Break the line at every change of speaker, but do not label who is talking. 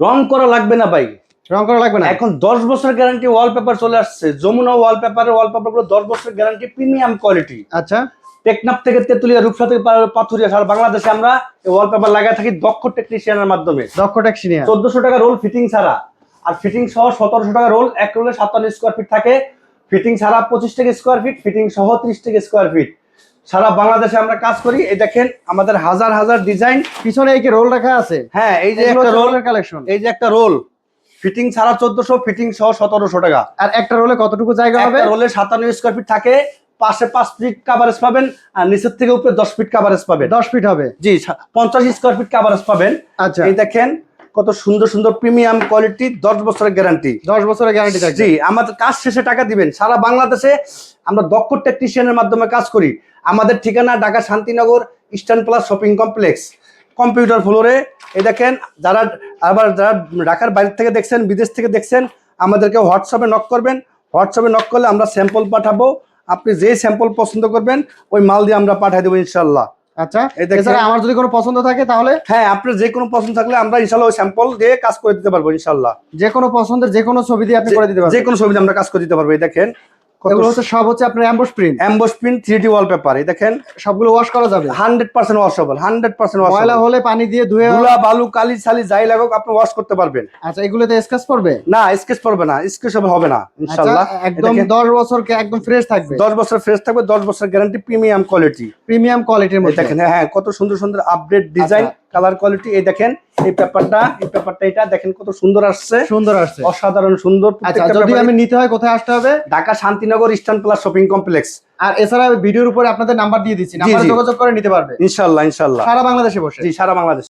রং করা লাগবে না ভাই।
রং করা লাগবে না?
এখন দশ বছর গ্যারান্টি ওয়ালপেপার চলে আসছে। যমুনা ওয়ালপেপারের ওয়ালপেপারগুলো দশ বছর গ্যারান্টি প্রিমিয়াম কোয়ালিটি
আচ্ছা।
টেকনাফ থেকে তেতুলিয়া রূপসা থেকে পাথুরিয়া সারা বাংলাদেশে আমরা ওয়ালপেপার লাগাই থাকি দক্ষ টেকনিশিয়ানের মাধ্যমে।
দক্ষ ট্যাক্সিনিয়া
চোদ্দশো টাকা রোল ফিটিং ছাড়া। আর ফিটিং সহ সতেরোশো টাকা রোল এক রোলে সাতান্ন স্কোয়ার ফিট থাকে। ফিটিং ছাড়া পঁচিশ টাকা স্কোয়ার ফিট ফিটিং সহ ত্রিশ টাকা স্কোয়ার ফিট সারা বাংলাদেশে আমরা কাজ করি। এই দেখেন আমাদের হাজার হাজার ডিজাইন
পিছনে এই কি রোল রাখা আছে?
হ্যাঁ এই যে একটা রোল
রোলের কালেকশন
এই যে একটা রোল ফিটিং ছাড়া চোদ্দশো ফিটিং সহ সতেরোশো টাকা।
আর একটা রোলে কতটুকু জায়গা হবে?
রোলে সাতান্ন স্কোয়ার ফিট থাকে। পাশে পাঁচ ফিট কাভারেজ পাবেন আর নিচের থেকে উপরে দশ ফিট কাভারেজ পাবেন।
দশ ফিট হবে।
জি পঞ্চাশ স্কোয়ার ফিট কাভারেজ পাবেন।
আচ্ছা।
এই দেখেন কত সুন্দর সুন্দর প্রিমিয়াম কোয়ালিটি দশ বছরের গ্যারান্টি
দশ বছরের গ্যারান্টি
জি আমাদের কাজ শেষে টাকা দিবেন। সারা বাংলাদেশে আমরা দক্ষ টেকনিশিয়ানের মাধ্যমে কাজ করি। আমাদের ঠিকানা Dhaka Shantinagar Eastern Plus shopping complex computer ফ্লোরে এই দেখেন যারা আবার যারা ঢাকার বাইরে থেকে দেখছেন বিদেশ থেকে দেখছেন আমাদেরকে হোয়াটসঅ্যাপে নক করবেন। হোয়াটসঅ্যাপে নক করলে আমরা স্যাম্পল পাঠাবো। আপনি যেই স্যাম্পল পছন্দ করবেন ওই মাল দিয়ে আমরা পাঠিয়ে দেবো ইনশাল্লাহ
আচ্ছা। এছাড়া আমার যদি কোনো পছন্দ থাকে তাহলে?
হ্যাঁ আপনার যে কোনো পছন্দ থাকলে আমরা ইনশাল্লাহ স্যাম্পল দিয়ে কাজ করে দিতে পারব ইনশাল্লাহ
যে কোনো পছন্দের যে কোনো ছবি দিয়ে আপনি করে দিতে পারবেন।
যে কোনো ছবিতে আমরা কাজ করে দিতে পারব এই দেখেন।
এগুলো হচ্ছে সব হচ্ছে আপনার emboss print
emboss print three D wallpaper এই দেখেন।
সবগুলো ওয়াশ করা যাবে।
Hundred percent washable hundred percent
ময়লা হলে পানি দিয়ে ধুয়ে
ধুলা বালু কালি ছালি যাই লাগুক আপনি ওয়াশ করতে পারবেন।
আচ্ছা এগুলোতে স্ক্র্যাচ পড়বে?
না স্কেচ পড়বে না স্কেচ হবে না
আচ্ছা
ইনশাল্লাহ
একদম দশ বছর একদম ফ্রেশ থাকবে।
দশ বছর ফ্রেশ থাকবে দশ বছর গ্যারান্টি প্রিমিয়াম কোয়ালিটি
প্রিমিয়াম কোয়ালিটির মধ্যে।
দেখেন হ্যাঁ কত সুন্দর সুন্দর আপডেট ডিজাইন কালার কোয়ালিটি এই দেখেন এই পেপারটা এই পেপারটা এটা দেখেন কত সুন্দর আসছে।
সুন্দর আসছে।
অসাধারণ সুন্দর
আচ্ছা যদি আমি নিতে হয় কোথায় আসতে হবে?
Dhaka Shantinagar Eastern Plus shopping complex
আর এছাড়া ভিডিওর উপরে আপনাদের নাম্বার দিয়ে দিচ্ছি। নাম্বারে যোগাযোগ করে নিতে পারবে।
ইনশাল্লাহ ইনশাল্লাহ।
সারা বাংলাদেশে বসে।
জি সারা বাংলাদেশ।